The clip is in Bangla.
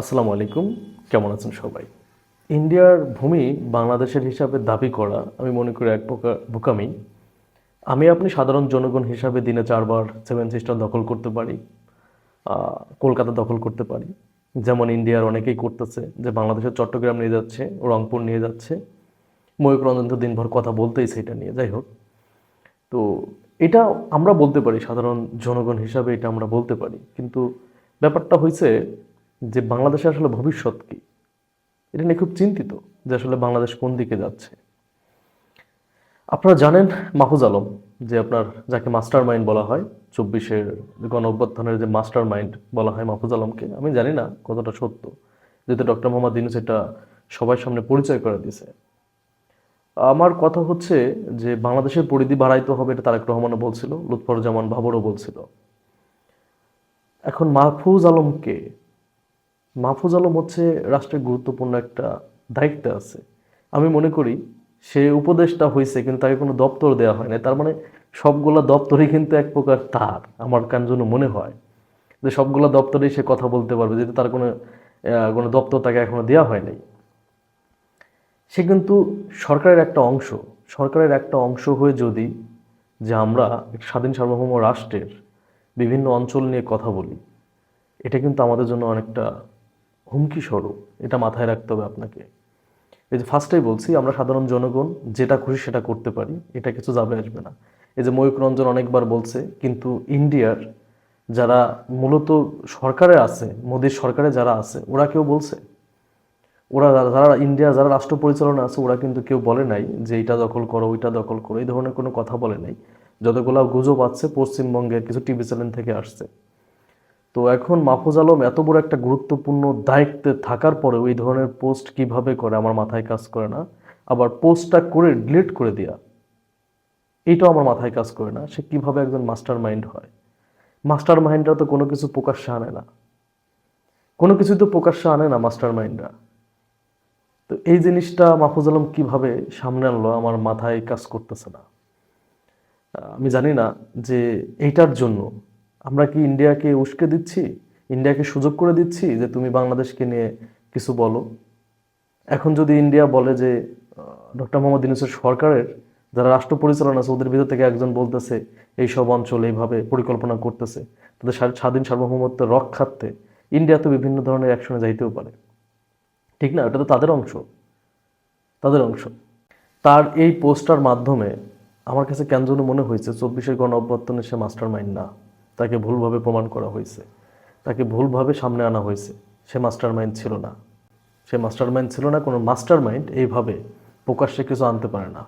আসসালামু আলাইকুম। কেমন আছেন সবাই? ইন্ডিয়ার ভূমি বাংলাদেশের হিসাবে দাবি করা আমি মনে করি এক প্রকার বোকামি। আমি আপনি সাধারণ জনগণ হিসাবে দিনে চারবার সেভেন সিস্টার দখল করতে পারি কলকাতা দখল করতে পারি। যেমন ইন্ডিয়ার অনেকেই করতেছে যে বাংলাদেশের চট্টগ্রাম নিয়ে যাচ্ছে, রংপুর নিয়ে যাচ্ছে। ময়ূক রঞ্জন তো দিনভর কথা বলতেই সেটা নিয়ে, যাই হোক। তো এটা আমরা বলতে পারি, সাধারণ জনগণ হিসাবে এটা আমরা বলতে পারি। কিন্তু ব্যাপারটা হয়েছে যে বাংলাদেশে আসলে ভবিষ্যৎ কি? এটা নিয়ে খুব চিন্তিত যে আসলে বাংলাদেশ কোন দিকে যাচ্ছে। আপনারা জানেন মাহফুজ আলম, যে আপনার যাকে মাস্টার মাইন্ড বলা হয়, চব্বিশের গণ অভ্যুত্থানের যে মাস্টার মাইন্ড বলা হয় মাহফুজ আলমকে, আমি জানি না কতটা সত্য, যেহেতু ডক্টর মোহাম্মদ ইউনুস এটা সবার সামনে পরিচয় করে দিয়েছে। আমার কথা হচ্ছে যে বাংলাদেশের পরিধি বাড়াইতে হবে এটা তারেক রহমানও বলছিল, লুৎফর জামান বাবরও বলছিল। এখন মাহফুজ আলমকে মাহফুজ আলম হচ্ছে রাষ্ট্রের গুরুত্বপূর্ণ একটা দায়িত্ব আছে। আমি মনে করি সে উপদেশটা হয়েছে কিন্তু তাকে কোনো দপ্তর দেওয়া হয় না তার মানে সবগুলা দপ্তরই কিন্তু এক প্রকার তার, আমার কান জন্য মনে হয়। যে সবগুলা দপ্তরেই সে কথা বলতে পারবে, যেহেতু তার কোনো কোনো দপ্তর তাকে এখনও দেওয়া হয় নাই। সে কিন্তু সরকারের একটা অংশ, সরকারের একটা অংশ হয়ে যদি যে আমরা স্বাধীন সার্বভৌম রাষ্ট্রের বিভিন্ন অঞ্চল নিয়ে কথা বলি, এটা কিন্তু আমাদের জন্য অনেকটা হুমকি স্বরূপ, এটা মাথায় রাখতে হবে আপনাকে। এই যে ফার্স্টেই বলছি, আমরা সাধারণ জনগণ, যেটা খুশি সেটা করতে পারি, এটা কিছু যাবে আসবে না। এই যে ময়ূক রঞ্জন অনেকবার বলছে, কিন্তু ইন্ডিয়ার যারা মূলত সরকারে আছে, মোদীর সরকারে যারা আছে, ওরা কেউ বলছে? ওরা যারা- ইন্ডিয়া, যারা রাষ্ট্র পরিচালনা আছে, ওরা কিন্তু কেউ বলে নাই যে এইটা দখল করো, ওইটা দখল করো, এই ধরনের কোনো কথা বলে নাই। যতগুলো গুজব আছে পশ্চিমবঙ্গের কিছু টিভি চ্যানেল থেকে আসছে। তো এখন মাহফুজ আলম এত বড় একটা গুরুত্বপূর্ণ দায়িত্বে থাকার পরেও এই ধরনের পোস্ট কীভাবে করে আমার মাথায় কাজ করে না। আবার পোস্টটা করে ডিলিট করে দেওয়া এইটাও আমার মাথায় কাজ করে না, সে কীভাবে একজন মাস্টার মাইন্ড হয়। মাস্টার মাইন্ডরা তো কোনো কিছু প্রকাশ্যে আনে না। কোনো কিছু তো প্রকাশ্যে আনে না মাস্টার মাইন্ডরা তো এই জিনিসটা মাহফুজ আলম কীভাবে সামনে আনলো আমার মাথায় কাজ করতেছে না। আমি জানি না যে এইটার জন্য আমরা কি ইন্ডিয়াকে উস্কে দিচ্ছি? ইন্ডিয়াকে সুযোগ করে দিচ্ছি যে তুমি বাংলাদেশকে নিয়ে কিছু বলো? এখন যদি ইন্ডিয়া বলে যে ডক্টর মোহাম্মদ ইউনুসের সরকারের যারা রাষ্ট্র পরিচালনা আছে, ওদের ভিতর থেকে একজন বলতেছে এই সব অঞ্চল এইভাবে পরিকল্পনা করতেছে। তাদের স্বাধীন সার্বভৌমত্ব রক্ষার্থে ইন্ডিয়া তো বিভিন্ন ধরনের অ্যাকশনে যাইতেও পারে। ঠিক না? ওটা তো তাদের অংশ। তাদের অংশ। তার এই পোস্টার মাধ্যমে আমার কাছে কেন যেন মনে হয়েছে, চব্বিশের গণ অভ্যর্থনে সে মাস্টার মাইন্ড না। তাকে ভুলভাবে প্রমাণ করা হয়েছে। তাকে ভুলভাবে সামনে আনা হয়েছে। সে মাস্টার মাইন্ড ছিল না। সে মাস্টার মাইন্ড ছিল না, কোনো মাস্টার মাইন্ড এইভাবে প্রকাশ্যে কিছু আনতে পারে না।